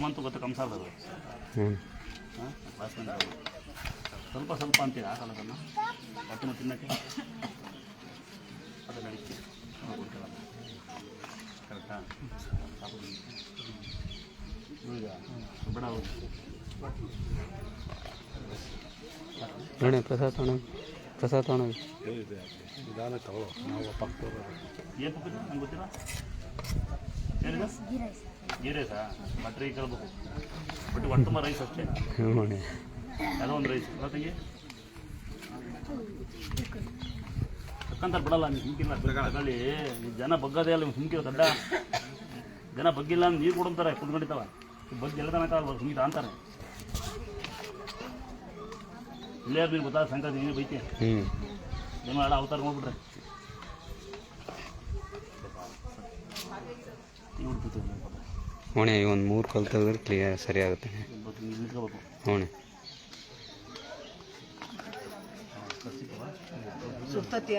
ಹನುಮಂತು ಗೊತ್ತು ಹಾಂ ಸ್ವಲ್ಪ ಸ್ವಲ್ಪ ಅಂತೀರ ಹಾಕಲ್ಲ ಅದನ್ನು ಹೊಟ್ಟೆನ ತಿನ್ನಕ್ಕೆ? ಅದು ನಡೀತೀವಿ ಕರೆಕ್ಟಾ? ಬಿಡ ನೋಡಿ ಪ್ರಸಾದ್ ತೊಗೊಂಡು ಪ್ರಸಾದ್ ತೊಗೊಂಡು ನಿಧಾನ ತಗೋ ನಾವು ಪಕ್ಕದವ್ರು. ಏನು ಪಕ್ಕ ನಂಗೆ ಗೊತ್ತಿಲ್ಲ. ಬಟ್ ಒಟ್ಟು ರೈಸ್ ಅಷ್ಟೇ. ಯಾವುದೋ ಒಂದು ರೈಸ್. ತಕ್ಕಂತಾರೆ ಬಿಡಲ್ಲ ನೀವು ಸುಮ್ಕಿಲ್ಲ ತಗೊಳ್ಳಿ ಜನ ಬಗ್ಗದೇ ಅಲ್ಲ ಸುಮ್ಕಿರೋ ದಡ್ಡ. ಜನ ಬಗ್ಗಿಲ್ಲ ಅಂದ್ರೆ ನೀರು ಕೊಡಂತಾರೆ ಕುತ್ಕೊಂಡಿರ್ತಾವ ಬಗ್ಗೆ ಎಲ್ಲ ತನಕ ಸುಮ್ಕಿತ ಅಂತಾರೆ. ಇಲ್ಲೇ ನೀವು ಗೊತ್ತಾ ಸಂಕ್ರಾಂತಿ ನೀನು ಬೈತಿ. ನಿಮ್ಮ ಹಾಳ ಅವತಾರ ನೋಡ್ಬಿಟ್ರೆ ಹುಡ್ತಿತ್ತು ಈ ಒಂದು ಮೂರು ಕಲ್ ತೆಗೆದ್ರೆ ಕ್ಲಿಯರ್ ಸರಿ ಆಗುತ್ತೆ ಹೋಣೆ ಸುತ್ತತಿ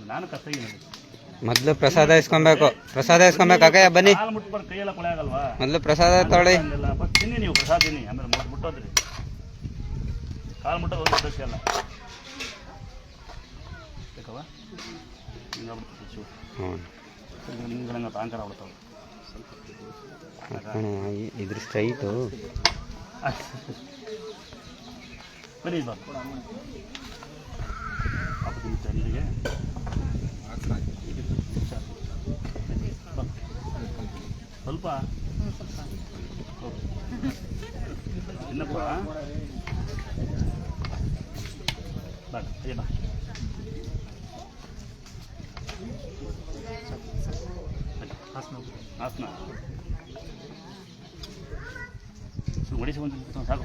ನಾನು ಕಷ್ಟ ಮೊದಲು ಪ್ರಸಾದ ಇಸ್ಕೊಬೇಕು. ಪ್ರಸಾದ ಇಸ್ಕೊಬೇಕು. ಅಕ್ಕಯ್ಯ ಬನ್ನಿ. ಮೊದ್ಲು ಪ್ರಸಾದ ತೊಳಿ ತಿನ್ನಿ ನೀವು ಪ್ರಸಾದ ತಿನ್ನಿ. ಆಮೇಲೆ ಮುಟ್ಟೋದ್ರಿ. ಕಾಲು ಮುಟ್ಟೋದು ಒಂದು ಅಲ್ಲ ಬೇಕವ ತಾಂಕಾರ ಆಗ್ಬಿಡ್ತಾವೆ ಇದ್ರ ಸ್ಟ್ರೈಟು ಬನ್ನಿ ಬಾಬು ಸ್ವಲ್ಪ. ತಿನ್ನಪ್ಪ ಬೇಡ ಅಯ್ಯ ಬಾ ಹಾಸನ ಒಡಿಸಿ ಒಂದು ಸಾಕು.